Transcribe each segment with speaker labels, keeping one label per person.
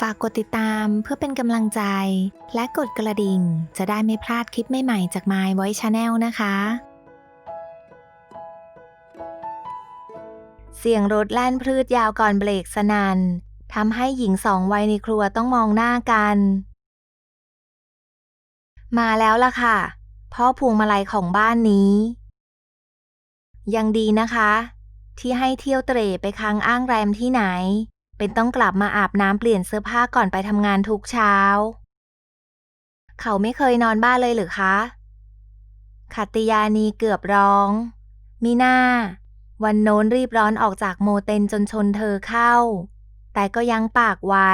Speaker 1: ฝากกดติดตามเพื่อเป็นกำลังใจ และกดกระดิ่ง จะได้ไม่พลาดคลิปใหม่ๆจาก My Voice Channel นะคะ เสียงรถแล่นพรืดยาวก่อนเบรกสนัน่นทำให้หญิงสองวัยในครัวต้องมองหน้ากัน มาแล้วล่ะค่ะ พ่อพวงมาลัยของบ้านนี้ ยังดีนะคะ ที่ให้เที่ยวเตร่ไปค้างอ้างแรมที่ไหน เป็นต้องกลับมาอาบน้ำเปลี่ยนเสื้อผ้าก่อนไปทำงานทุกเช้า เขาไม่เคยนอนบ้านเลยหรือคะขัตติยานีเกือบร้อง มีหน้า วันโน้นรีบร้อนออกจากโมเตนจนชนเธอเข้า แต่ก็ยังปากไว้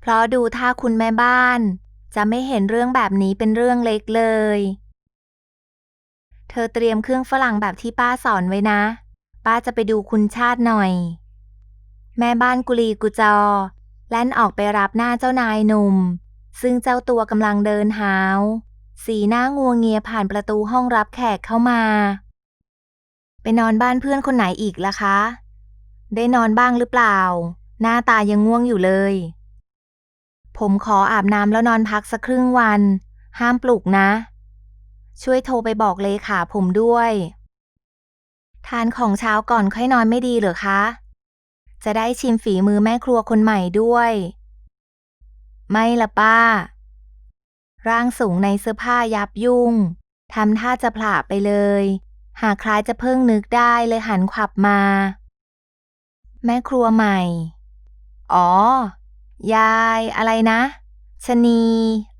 Speaker 1: เพราะดูท่าคุณแม่บ้าน จะไม่เห็นเรื่องแบบนี้เป็นเรื่องเล็กเลย เธอเตรียมเครื่องฝรั่งแบบที่ป้าสอนไว้นะ ป้าจะไปดูคุณชาติหน่อย แม่บ้านกุลีกุจอ แล่นออกไปรับหน้าเจ้านายหนุ่ม ซึ่งเจ้าตัวกำลังเดินหาว สีหน้างัวงเงียผ่านประตูห้องรับแขกเข้ามา ไปนอนบ้านเพื่อนคนไหนอีกล่ะคะ ได้นอนบ้างหรือเปล่า หน้าตายังง่วงอยู่เลย ผมขออาบน้ำแล้วนอนพักสักครึ่งวัน ห้ามปลุกนะ ช่วยโทรไปบอกเลขาผมด้วย ทานของเช้าก่อนค่อยนอนไม่ดีเหรอคะ จะได้ชิมฝีมือแม่ครัวคนใหม่ด้วย ไม่ละป้า ร่างสูงในเสื้อผ้ายับยุ่งทำท่าจะผละไปเลย หากคล้ายจะเพิ่งนึกได้เลยหันขวับมา แม่ครัวใหม่ อ๋อ ยายอะไรนะชะนี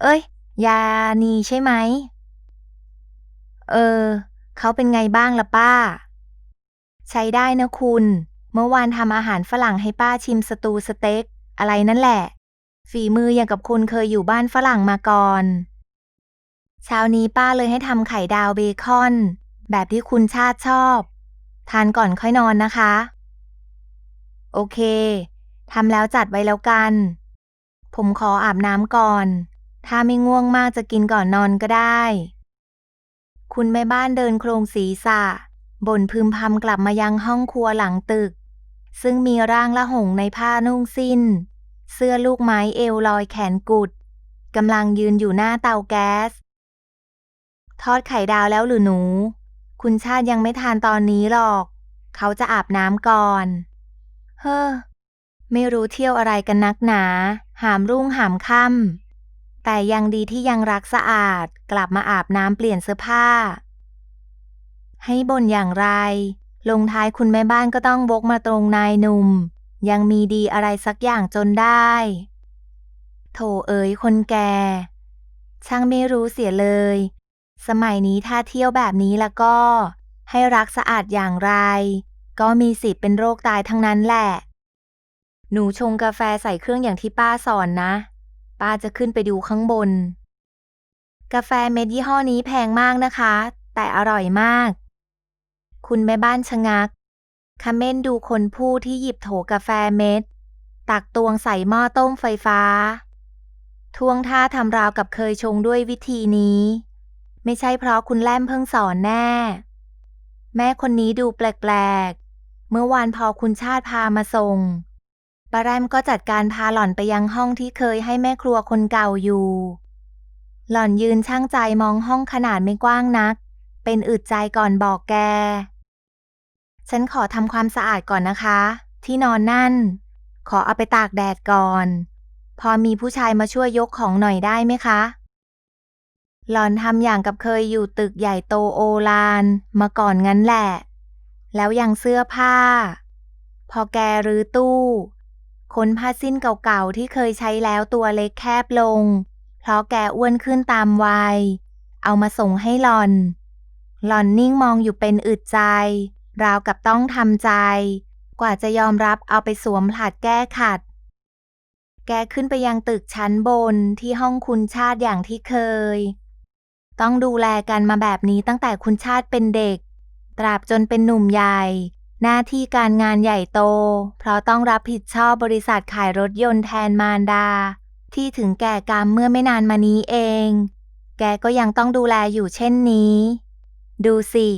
Speaker 1: เอ้ย ยานีใช่ไหม เออ เขาเป็นไงบ้างล่ะป้า ใช้ได้นะคุณ เมื่อวานทำอาหารฝรั่งให้ป้าชิมสตูสเต็ก อะไรนั่นแหละ ฝีมืออย่างกับคุณเคยอยู่บ้านฝรั่งมาก่อนเช้านี้ป้าเลยให้ทำไข่ดาวเบคอน แบบที่คุณชาติชอบ ทานก่อนค่อยนอนนะคะ โอเคทำแล้วจัดไว้แล้วกัน ผมขออาบน้ำก่อน ถ้าไม่ง่วงมากจะกินก่อนนอนก็ได้ คุณแม่บ้านเดินโครงศีรษะบ่นพึมพำกลับมายังห้องครัวหลังตึก ซึ่งมีร่างละหงในผ้านุ่งสิ้น เสื้อลูกไม้เอวลอยแขนกุดกำลังยืนอยู่หน้าเตาแก๊ส ทอดไข่ดาวแล้วหรือหนู คุณชาติยังไม่ทานตอนนี้หรอก เขาจะอาบน้ำก่อน เฮ้อ ไม่รู้เที่ยวอะไรกันนักหนา หามรุ่งหามค่ำแต่ยังดีที่ยังรักสะอาด กลับมาอาบน้ำเปลี่ยนเสื้อผ้า ให้บ่นอย่างไร ลงท้ายคุณแม่บ้านก็ต้องบกมาตรงนายหนุ่ม ยังมีดีอะไรสักอย่างจนได้ โถเอ๋ยคนแก่ ช่างไม่รู้เสียเลย สมัยนี้ถ้าเที่ยวแบบนี้แล้วก็ ให้รักสะอาดอย่างไร ก็มีสิทธิ์เป็นโรคตายทั้งนั้นแหละ หนูชงกาแฟใส่เครื่องอย่างที่ป้าสอนนะ ป้าจะขึ้นไปดูข้างบน กาแฟเม็ดยี่ห้อนี้แพงมากนะคะ แต่อร่อยมาก คุณแม่บ้านชะงักคาเมนดูคนผู้ที่หยิบโถกาแฟเม็ด ตักตวงใส่หม้อต้มไฟฟ้า ทวงท่าทำราวกับเคยชงด้วยวิธีนี้ ไม่ใช่เพราะคุณแล่มเพิ่งสอนแน่ แม่คนนี้ดูแปลกๆ เมื่อวานพอคุณชาติพามาส่งปาแรมก็จัดการพาหล่อนไปยังห้องที่เคยให้แม่ครัวคนเก่าอยู่ หล่อนยืนช่างใจมองห้องขนาดไม่กว้างนัก เป็นอึดใจก่อนบอกแก ฉันขอทำความสะอาดก่อนนะคะ ที่นอนนั่น ขอเอาไปตากแดดก่อน พอมีผู้ชายมาช่วยยกของหน่อยได้ไหมคะ หล่อนทำอย่างกับเคยอยู่ตึกใหญ่โตโอลานมาก่อนงั้นแหละ แล้วยังเสื้อผ้า พอแกรื้อตู้ค้นผ้าสิ้นเก่าๆที่เคยใช้แล้วตัวเล็กแคบลง เพราะแกอ้วนขึ้นตามวัย เอามาส่งให้หลอน หลอนนิ่งมองอยู่เป็นอึดใจ ราวกับต้องทำใจ กว่าจะยอมรับเอาไปสวมผลัดแก้ขัด แกขึ้นไปยังตึกชั้นบนที่ห้องคุณชาติอย่างที่เคย ต้องดูแลกันมาแบบนี้ตั้งแต่คุณชาติเป็นเด็ก ตราบจนเป็นหนุ่มใหญ่ หน้าที่การงานใหญ่โต เพราะต้องรับผิดชอบบริษัทขายรถยนต์แทนมารดา ที่ถึงแก่กรรมเมื่อไม่นานมานี้เอง แกก็ยังต้องดูแลอยู่เช่นนี้ ดูสิ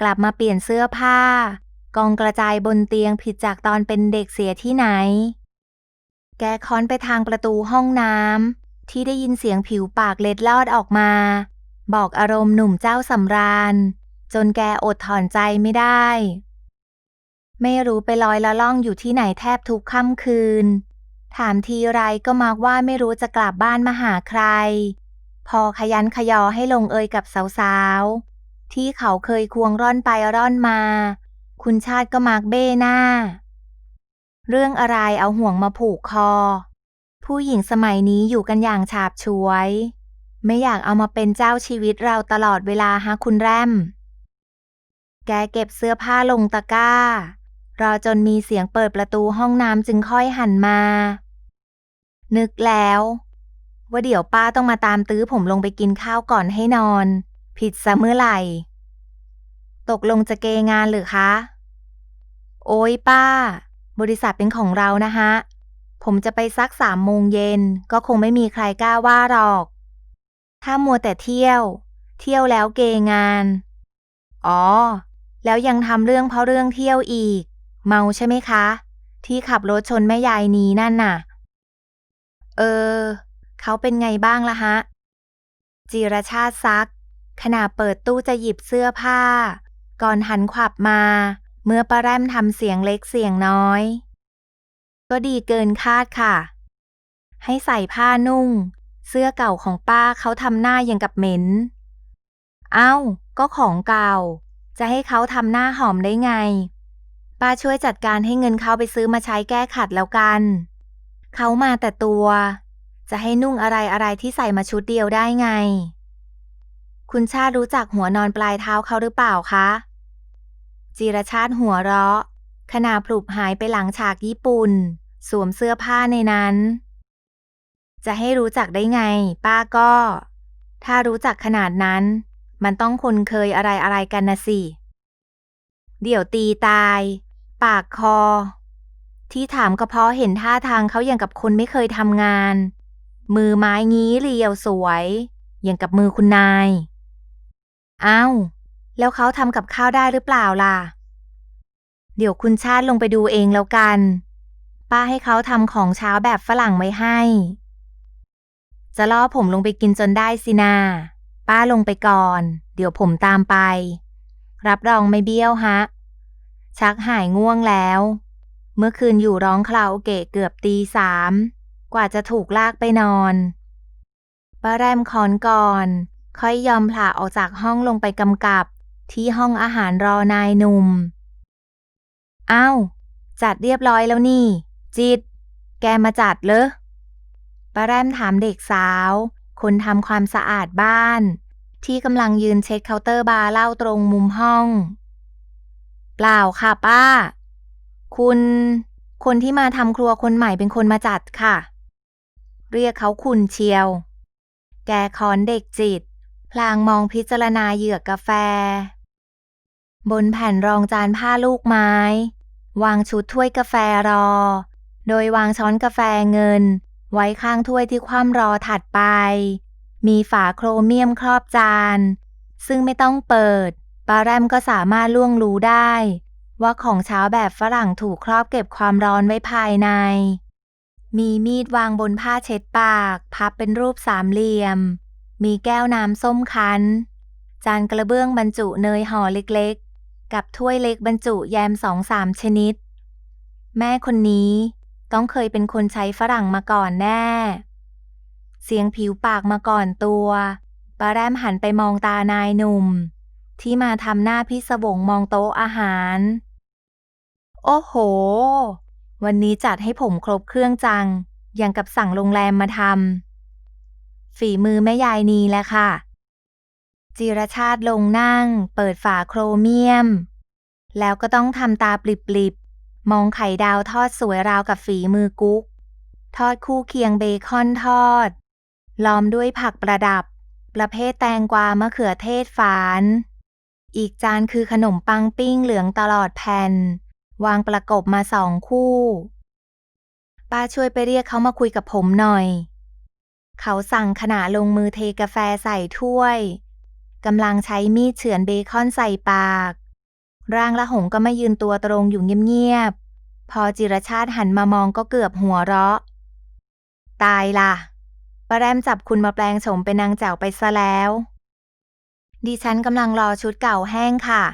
Speaker 1: กลับมาเปลี่ยนเสื้อผ้า กองกระจายบนเตียงผิดจากตอนเป็นเด็กเสียที่ไหน แกค้อนไปทางประตูห้องน้ำที่ได้ยินเสียงผิวปากเล็ดลอดออกมา บอกอารมณ์หนุ่มเจ้าสำราญ จนแกอดถอนใจไม่ได้ ไม่รู้ไปลอยละล่องอยู่ที่ไหนแทบทุกค่ำคืน ถามทีไรก็มักว่าไม่รู้จะกลับบ้านมาหาใคร พอขยันขยอให้ลงเอยกับสาวๆ ที่เขาเคยควงร่อนไปร่อนมา คุณชาติก็มักเบ้หน้า เรื่องอะไรเอาห่วงมาผูกคอ ผู้หญิงสมัยนี้อยู่กันอย่างฉาบฉวย ไม่อยากเอามาเป็นเจ้าชีวิตเราตลอดเวลาฮะคุณแรม แกเก็บเสื้อผ้าลงตะกร้า รอจนมีเสียงเปิดประตูห้องน้ำจึงค่อยหันมา นึกแล้วว่าเดี๋ยวป้าต้องมาตามตื้อผมลงไปกินข้าวก่อนให้นอน ผิดซะเมื่อไหร่ ตกลงจะเกงานหรือคะ โอ้ยป้า บริษัทเป็นของเรานะฮะ ผมจะไปสักสามโมงเย็น ก็คงไม่มีใครกล้าว่าหรอก ถ้ามัวแต่เที่ยว เที่ยวแล้วเกงาน อ๋อ แล้วยังทำเรื่องเพราะเรื่องเที่ยวอีก เมาใช่ไหมคะ ที่ขับรถชนแม่ยายนี้นั่นน่ะ เออ เขาเป็นไงบ้างล่ะฮะจีรชาติซัก ขณะเปิดตู้จะหยิบเสื้อผ้า ก่อนหันขวับมา เมื่อป้าแรมทำเสียงเล็กเสียงน้อย ก็ดีเกินคาดค่ะ ให้ใส่ผ้านุ่ง เสื้อเก่าของป้าเขาทำหน้าอย่างกับเหม็น เอ้า ก็ของเก่า จะให้เขาทำหน้าหอมได้ไง ป้าช่วยจัดการให้เงินเขาไปซื้อมาใช้แก้ขัดแล้วกัน เขามาแต่ตัว จะให้นุ่งอะไรอะไรที่ใส่มาชุดเดียวได้ไง คุณชาติรู้จักหัวนอนปลายเท้าเขาหรือเปล่าคะจีรชาติหัวเราะ ขณะพลุบหายไปหลังฉากญี่ปุ่น สวมเสื้อผ้าในนั้น จะให้รู้จักได้ไง ป้าก็ ถ้ารู้จักขนาดนั้น มันต้องคนเคยอะไรอะไรกันนะสิ เดี๋ยวตีตาย ปากคอ ที่ถามก็เพราะเห็นท่าทางเขาอย่างกับคนไม่เคยทำงาน มือไม้งี้เรียวสวย อย่างกับมือคุณนาย อ้าว แล้วเขาทำกับข้าวได้หรือเปล่าล่ะ เดี๋ยวคุณชาติลงไปดูเองแล้วกัน ป้าให้เขาทำของเช้าแบบฝรั่งไว้ให้ จะล่อผมลงไปกินจนได้สินา ป้าลงไปก่อน เดี๋ยวผมตามไป รับรองไม่เบี้ยวฮะ ชักหายง่วงแล้ว เมื่อคืนอยู่ร้องคาราโอเกะเกือบตีสาม กว่าจะถูกลากไปนอนป้าแรมคอนก่อน ค่อยยอมผละออกจากห้องลงไปกำกับ ที่ห้องอาหารรอนายหนุ่ม อ้าว จัดเรียบร้อยแล้วนี่ จิต แกมาจัดเลยป้าแรมถามเด็กสาว คนทำความสะอาดบ้าน ที่กำลังยืนเช็ดเคาน์เตอร์บาร์เหล้าตรงมุมห้อง เปล่าค่ะป้า คุณ คนที่มาทำครัวคนใหม่เป็นคนมาจัดค่ะ เรียกเขาคุณเชียว แกคอนเด็กจิต พลางมองพิจารณาเหยือกกาแฟ บนแผ่นรองจานผ้าลูกไม้ วางชุดถ้วยกาแฟรอ โดยวางช้อนกาแฟเงิน ไว้ข้างถ้วยที่คว่ำรอถัดไป มีฝาโครเมียมครอบจาน ซึ่งไม่ต้องเปิดปาแรมก็สามารถล่วงรู้ได้ ว่าของเช้าแบบฝรั่งถูกครอบเก็บความร้อนไว้ภายใน มีมีดวางบนผ้าเช็ดปาก พับเป็นรูปสามเหลี่ยม มีแก้วน้ำส้มคั้น จานกระเบื้องบรรจุเนยห่อเล็กๆ กับถ้วยเล็กบรรจุแยมสองสามชนิด แม่คนนี้ต้องเคยเป็นคนใช้ฝรั่งมาก่อนแน่ เสียงผิวปากมาก่อนตัวปาแรมหันไปมองตานายหนุ่ม ที่มาทำหน้าพิศวงมองโต๊ะอาหาร โอ้โห วันนี้จัดให้ผมครบเครื่องจัง อย่างกับสั่งโรงแรมมาทำ ฝีมือแม่ยายนีแหละค่ะ จิรชาติลงนั่ง เปิดฝาโครเมียม แล้วก็ต้องทำตาปลิบๆ มองไข่ดาวทอดสวยราวกับฝีมือกุ๊ก ทอดคู่เคียงเบคอนทอด ล้อมด้วยผักประดับ ประเภทแตงกวามะเขือเทศฝาน อีกจานคือขนมปังปิ้งเหลืองตลอดแผ่น วางประกบมาสองคู่ป้าช่วยไปเรียกเขามาคุยกับผมหน่อย เขาสั่งขณะลงมือเทกาแฟใส่ถ้วยกำลังใช้มีดเฉือนเบคอนใส่ปาก ร่างละหงก็มายืนตัวตรงอยู่เงียบๆ พอจิรชาติหันมามองก็เกือบหัวเราะ ตายล่ะป้าแรมจับคุณมาแปลงโฉมเป็นนางแจ๋วไปซะแล้ว ดิฉันกำลังรอชุดเก่าแห้งค่ะ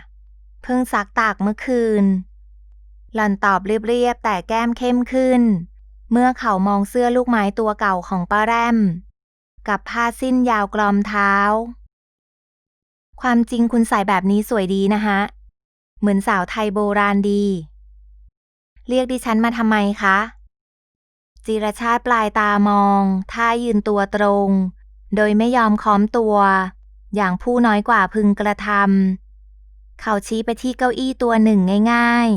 Speaker 1: เพิ่งซักตากเมื่อคืน หล่อนตอบเรียบๆแต่แก้มเข้มขึ้น เมื่อเขามองเสื้อลูกไม้ตัวเก่าของป้าแรม กับผ้าสิ้นยาวกลอมเท้า ความจริงคุณใส่แบบนี้สวยดีนะฮะ เหมือนสาวไทยโบราณดี เรียกดิฉันมาทำไมคะ จิรชาติปลายตามองท่ายืนตัวตรง โดยไม่ยอมค้อมตัว อย่างผู้น้อยกว่าพึงกระทำเขาชี้ไปที่เก้าอี้ตัวหนึ่งง่าย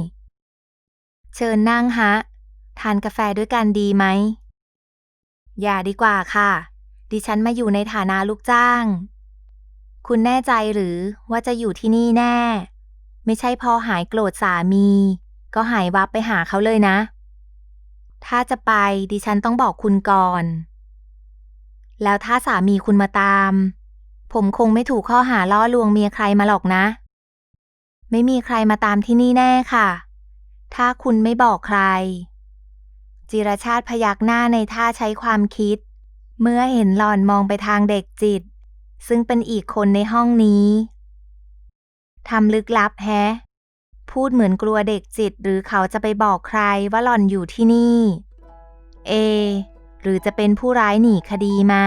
Speaker 1: ๆ เชิญนั่งฮะ ทานกาแฟด้วยกันดีไหม อย่าดีกว่าค่ะ ดิฉันมาอยู่ในฐานะลูกจ้าง คุณแน่ใจหรือว่าจะอยู่ที่นี่แน่ ไม่ใช่พอหายโกรธสามี ก็หายวับไปหาเขาเลยนะ ถ้าจะไปดิฉันต้องบอกคุณก่อน แล้วถ้าสามีคุณมาตาม ผมคงไม่ถูกข้อหาล่อลวงเมียใครมาหรอกนะ ไม่มีใครมาตามที่นี่แน่ค่ะ ถ้าคุณไม่บอกใคร จิรชาติพยักหน้าในท่าใช้ความคิด เมื่อเห็นหล่อนมองไปทางเด็กจิต ซึ่งเป็นอีกคนในห้องนี้ทำลึกลับแฮะ พูดเหมือนกลัวเด็กจิตหรือเขาจะไปบอกใครว่าหล่อนอยู่ที่นี่ เอ หรือจะเป็นผู้ร้ายหนีคดีมา